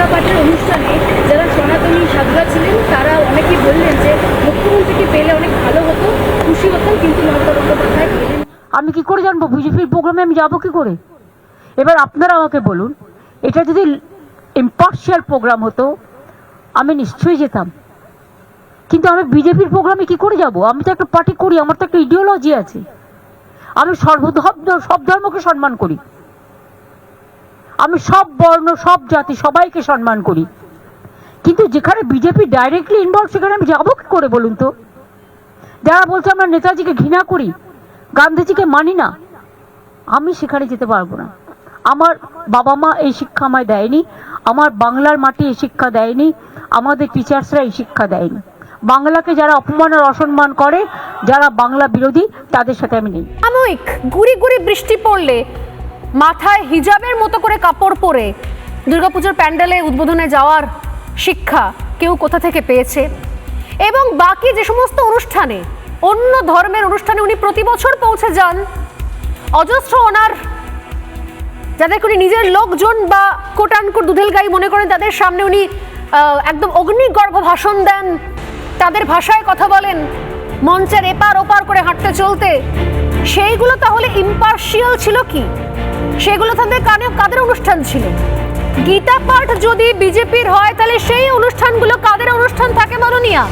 গীতা পাঠের অনুষ্ঠানে যারা সনাতনী সাধুরা ছিলেন, তারা অনেকেই বললেন যে মুখ্যমন্ত্রীকে পেলে অনেক ভালো হতো, খুশি হতাম, কিন্তু মমতা বন্দ্যোপাধ্যায় আমি কি করে জানব? বিজেপির প্রোগ্রামে আমি যাব কি করে? এবার আপনারা আমাকে বলুন, এটা যদি ইম্পার্শিয়াল প্রোগ্রাম হতো, আমি নিশ্চয়ই যেতাম। কিন্তু আমি বিজেপির প্রোগ্রামে কি করে যাব? আমি তো একটা পার্টি করি, আমার তো একটা ইডিওলজি আছে। আমি সর্বধর্ম, সব ধর্মকে সম্মান করি। আমি সব বর্ণ, সব জাতি সবাইকে সম্মান করি। কিন্তু যেখানে বিজেপি ডাইরেক্টলি ইনভলভ সেখানে আমি যাব কি করে বলুন তো? যারা বলছে আমরা নেতাজিকে ঘৃণা করি, গান্ধীজিকে মানি না, আমি সেখানে যেতে পারব না। আমার বাবা মা এই শিক্ষা আমায় দেয়নি, আমার বাংলার মাটি এই শিক্ষা দেয়নি, আমাদের টিচার্সরা এই শিক্ষা দেয়নি। বাংলাকে যারা অপমান আর অসম্মান করে, যারা বাংলা বিরোধী, তাদের সাথে আমি নেই। সাময়িক, গুড়ি গুড়ি বৃষ্টি পড়লে মাথায় হিজাবের মতো করে কাপড় পরে দুর্গাপুজোর প্যান্ডেলে উদ্বোধনে যাওয়ার শিক্ষা কেউ কোথা থেকে পেয়েছে? এবং বাকি যে সমস্ত অনুষ্ঠানে, অন্য ধর্মের অনুষ্ঠানে উনি প্রতি বছর পৌঁছে যান, অজস্র ওনার যাদেরকে উনি নিজের লোকজন বা কোটানকোট দুধেল গাই মনে করেন তাদের সামনে উনি একদম অগ্নিগর্ভ ভাষণ দেন, তাদের ভাষায় কথা বলেন, মঞ্চের এপার ওপার করে হাঁটতে চলতে। সেইগুলো তাহলে ইম্পার্শিয়াল ছিল কি? সেগুলো তাদের কানে কাদের অনুষ্ঠান ছিল? গীতা পাঠ যদি বিজেপির হয়, তাহলে সেই অনুষ্ঠানগুলো কাদের অনুষ্ঠান থাকে মাননীয়া?